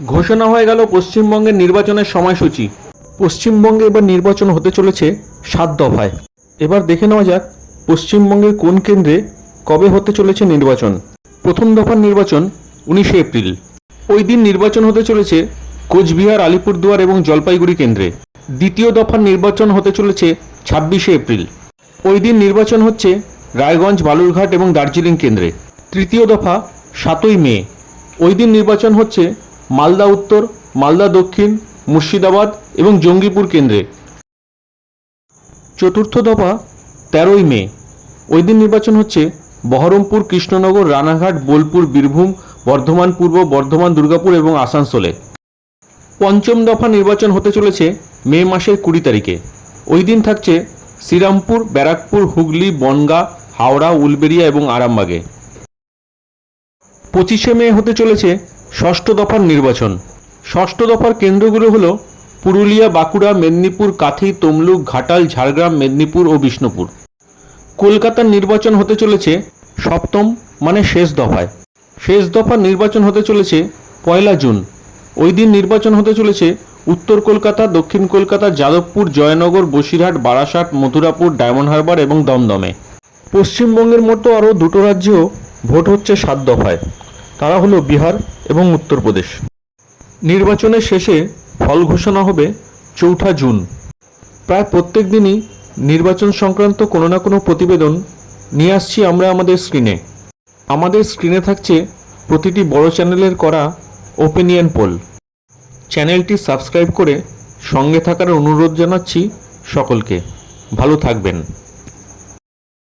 ঘোষণা হয়ে গেল পশ্চিমবঙ্গের নির্বাচনের সময়সূচি। পশ্চিমবঙ্গে এবার নির্বাচন হতে চলেছে সাত দফায়। এবার দেখে নেওয়া যাক পশ্চিমবঙ্গের কোন কেন্দ্রে কবে হতে চলেছে নির্বাচন। প্রথম দফার নির্বাচন উনিশে এপ্রিল। ওই দিন নির্বাচন হতে চলেছে কোচবিহার, আলিপুরদুয়ার এবং জলপাইগুড়ি কেন্দ্রে। দ্বিতীয় দফার নির্বাচন হতে চলেছে ছাব্বিশে এপ্রিল। ওই দিন নির্বাচন হচ্ছে রায়গঞ্জ, বালুরঘাট এবং দার্জিলিং কেন্দ্রে। তৃতীয় দফা সাতই মে। ওই দিন নির্বাচন হচ্ছে মালদা উত্তর, মালদা দক্ষিণ, মুর্শিদাবাদ এবং জঙ্গিপুর কেন্দ্রে। চতুর্থ দফা, তেরোই মে। ওই দিন নির্বাচন হচ্ছে বহরমপুর, কৃষ্ণনগর, রানাঘাট, বোলপুর, বীরভূম, বর্ধমান পূর্ব, বর্ধমান, দুর্গাপুর এবং আসানসোলে। পঞ্চম দফা নির্বাচন হতে চলেছে মে মাসের কুড়ি তারিখে। ওই দিন থাকছে শ্রীরামপুর, ব্যারাকপুর, হুগলি, বনগাঁ, হাওড়া, উলবেড়িয়া এবং আরামবাগে। পঁচিশে মে হতে চলেছে ষষ্ঠ দফার নির্বাচন। ষষ্ঠ দফার কেন্দ্রগুলো হলো পুরুলিয়া, বাঁকুড়া, মেদিনীপুর, কাথি, তমলুক, ঘাটাল, ঝাড়গ্রাম, মেদিনীপুর ও বিষ্ণুপুর। কলকাতার নির্বাচন হতে চলেছে সপ্তম মানে শেষ দফায়। শেষ দফার নির্বাচন হতে চলেছে পয়লা জুন। ওই দিন নির্বাচন হতে চলেছে উত্তর কলকাতা, দক্ষিণ কলকাতা, যাদবপুর, জয়নগর, বসিরহাট, বারাসাত, মথুরাপুর, ডায়মন্ড হারবার এবং দমদমে। পশ্চিমবঙ্গের মতো আরও দুটো রাজ্যেও ভোট হচ্ছে সাত দফায়। তারা হলো বিহার এবং উত্তরপ্রদেশ। নির্বাচনের শেষে ফল ঘোষণা হবে চৌঠা জুন। প্রায় প্রত্যেক দিনই নির্বাচন সংক্রান্ত কোনো না কোনো প্রতিবেদন নিয়ে আসছি আমরা আমাদের স্ক্রিনে। আমাদের স্ক্রিনে থাকছে প্রতিটি বড় চ্যানেলের করা ওপিনিয়ন পোল চ্যানেলটি সাবস্ক্রাইব করে সঙ্গে থাকার অনুরোধ জানাচ্ছি সকলকে। ভালো থাকবেন।